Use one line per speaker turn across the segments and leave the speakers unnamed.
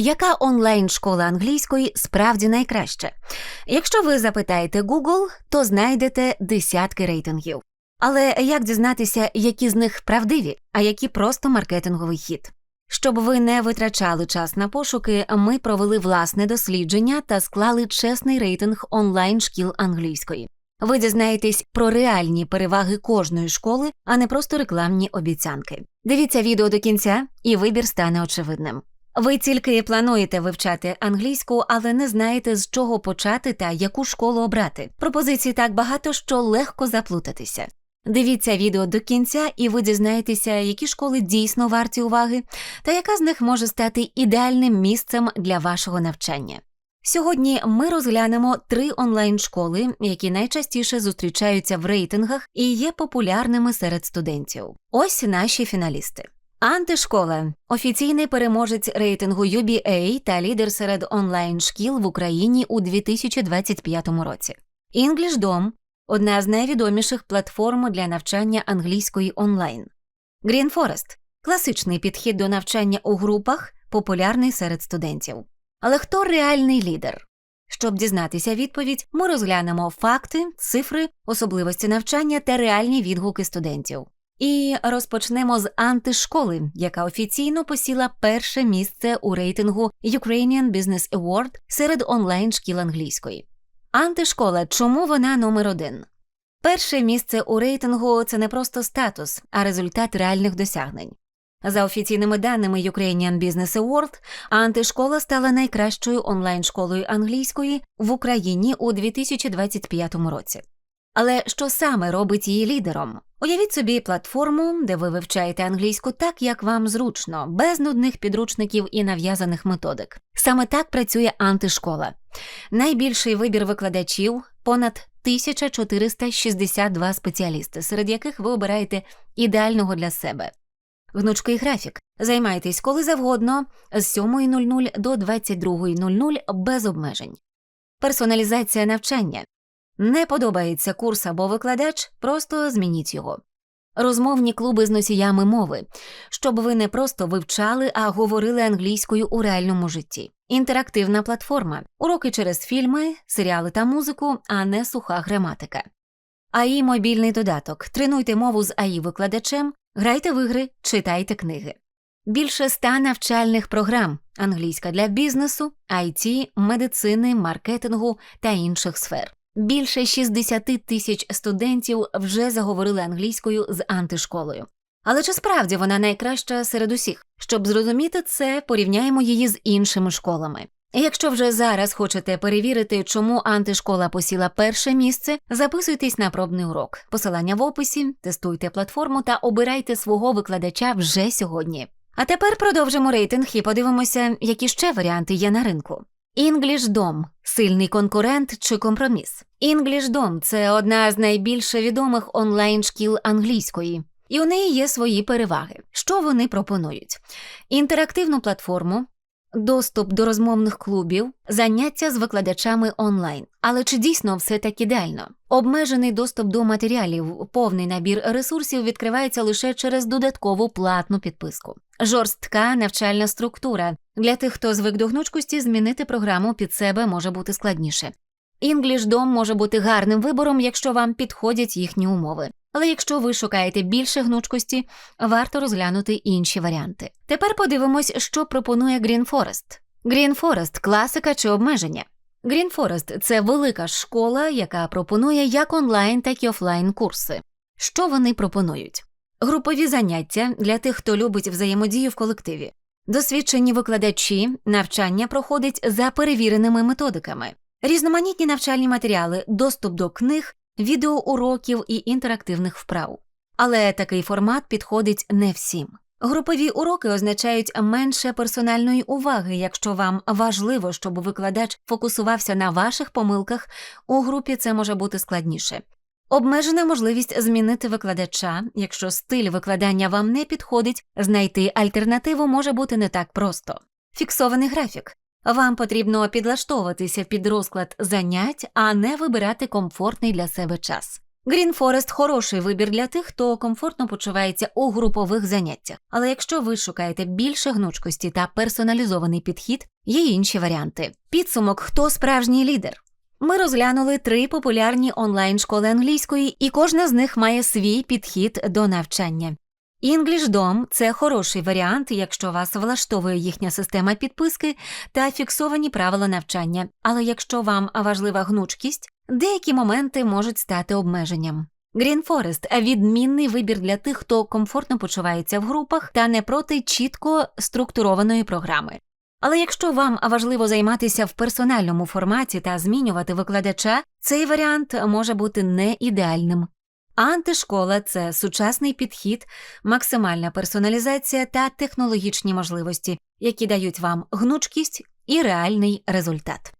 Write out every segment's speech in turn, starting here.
Яка онлайн-школа англійської справді найкраща? Якщо ви запитаєте Google, то знайдете десятки рейтингів. Але як дізнатися, які з них правдиві, а які просто маркетинговий хід? Щоб ви не витрачали час на пошуки, ми провели власне дослідження та склали чесний рейтинг онлайн шкіл англійської. Ви дізнаєтесь про реальні переваги кожної школи, а не просто рекламні обіцянки. Дивіться відео до кінця, і вибір стане очевидним. Ви тільки плануєте вивчати англійську, але не знаєте, з чого почати та яку школу обрати. Пропозицій так багато, що легко заплутатися. Дивіться відео до кінця, і ви дізнаєтеся, які школи дійсно варті уваги, та яка з них може стати ідеальним місцем для вашого навчання. Сьогодні ми розглянемо три онлайн-школи, які найчастіше зустрічаються в рейтингах і є популярними серед студентів. Ось наші фіналісти. Антишкола офіційний переможець рейтингу UBA та лідер серед онлайн шкіл в Україні у 2025 році. EnglishDom – одна з найвідоміших платформ для навчання англійської онлайн. Green Forest – класичний підхід до навчання у групах, популярний серед студентів. Але хто реальний лідер? Щоб дізнатися відповідь, ми розглянемо факти, цифри, особливості навчання та реальні відгуки студентів. І розпочнемо з антишколи, яка офіційно посіла перше місце у рейтингу Ukrainian Business Award серед онлайн шкіл англійської. Антишкола чому вона номер один? Перше місце у рейтингу це не просто статус, а результат реальних досягнень. За офіційними даними Ukrainian Business Award, антишкола стала найкращою онлайн-школою англійської в Україні у 2025 році. Але що саме робить її лідером? Уявіть собі платформу, де ви вивчаєте англійську так, як вам зручно, без нудних підручників і нав'язаних методик. Саме так працює антишкола. Найбільший вибір викладачів понад 1462 спеціалісти, серед яких ви обираєте ідеального для себе. Гнучкий графік. Займайтесь коли завгодно з 7.00 до 22.00 без обмежень. Персоналізація навчання. Не подобається курс або викладач, просто змініть його. Розмовні клуби з носіями мови, щоб ви не просто вивчали, а говорили англійською у реальному житті. Інтерактивна платформа, уроки через фільми, серіали та музику, а не суха граматика. АІ мобільний додаток. Тренуйте мову з АІ викладачем, грайте в ігри, читайте книги. Більше ста навчальних програм англійська для бізнесу, IT, медицини, маркетингу та інших сфер. Більше 60 тисяч студентів вже заговорили англійською з антишколою. Але чи справді вона найкраща серед усіх? Щоб зрозуміти це, порівняємо її з іншими школами. Якщо вже зараз хочете перевірити, чому антишкола посіла перше місце, записуйтесь на пробний урок. Посилання в описі, тестуйте платформу та обирайте свого викладача вже сьогодні. А тепер продовжимо рейтинг і подивимося, які ще варіанти є на ринку. EnglishDom – сильний конкурент чи компроміс. EnglishDom – це одна з найбільш відомих онлайн-шкіл англійської, і у неї є свої переваги. Що вони пропонують? Інтерактивну платформу, доступ до розмовних клубів, заняття з викладачами онлайн. Але чи дійсно все так ідеально? Обмежений доступ до матеріалів, повний набір ресурсів відкривається лише через додаткову платну підписку. Жорстка навчальна структура для тих, хто звик до гнучкості, змінити програму під себе може бути складніше. EnglishDom може бути гарним вибором, якщо вам підходять їхні умови. Але якщо ви шукаєте більше гнучкості, варто розглянути інші варіанти. Тепер подивимось, що пропонує Green Forest. Green Forest – класика чи обмеження. Green Forest – це велика школа, яка пропонує як онлайн, так і офлайн курси. Що вони пропонують? Групові заняття для тих, хто любить взаємодію в колективі. Досвідчені викладачі навчання проходить за перевіреними методиками, різноманітні навчальні матеріали, доступ до книг, відеоуроків і інтерактивних вправ. Але такий формат підходить не всім. Групові уроки означають менше персональної уваги, якщо вам важливо, щоб викладач фокусувався на ваших помилках, у групі це може бути складніше. Обмежена можливість змінити викладача, якщо стиль викладання вам не підходить, знайти альтернативу може бути не так просто. Фіксований графік. Вам потрібно підлаштовуватися під розклад занять, а не вибирати комфортний для себе час. Green Forest – хороший вибір для тих, хто комфортно почувається у групових заняттях. Але якщо ви шукаєте більше гнучкості та персоналізований підхід, є інші варіанти. Підсумок хто справжній лідер. Ми розглянули три популярні онлайн-школи англійської, і кожна з них має свій підхід до навчання. EnglishDom – це хороший варіант, якщо вас влаштовує їхня система підписки та фіксовані правила навчання. Але якщо вам важлива гнучкість, деякі моменти можуть стати обмеженням. Green Forest – відмінний вибір для тих, хто комфортно почувається в групах та не проти чітко структурованої програми. Але якщо вам важливо займатися в персональному форматі та змінювати викладача, цей варіант може бути не ідеальним. Антишкола це сучасний підхід, максимальна персоналізація та технологічні можливості, які дають вам гнучкість і реальний результат.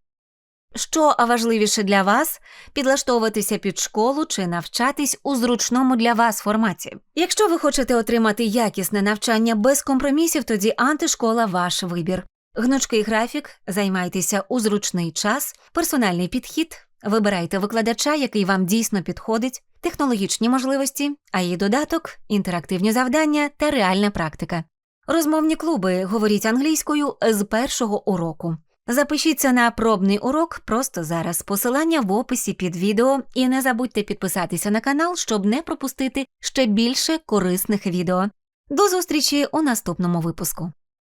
Що важливіше для вас підлаштовуватися під школу чи навчатись у зручному для вас форматі. Якщо ви хочете отримати якісне навчання без компромісів, тоді антишкола ваш вибір. Гнучкий графік, займайтеся у зручний час, персональний підхід, вибирайте викладача, який вам дійсно підходить, технологічні можливості, а її додаток, інтерактивні завдання та реальна практика. Розмовні клуби говоріть англійською з першого уроку. Запишіться на пробний урок просто зараз. Посилання в описі під відео, і не забудьте підписатися на канал, щоб не пропустити ще більше корисних відео. До зустрічі у наступному випуску.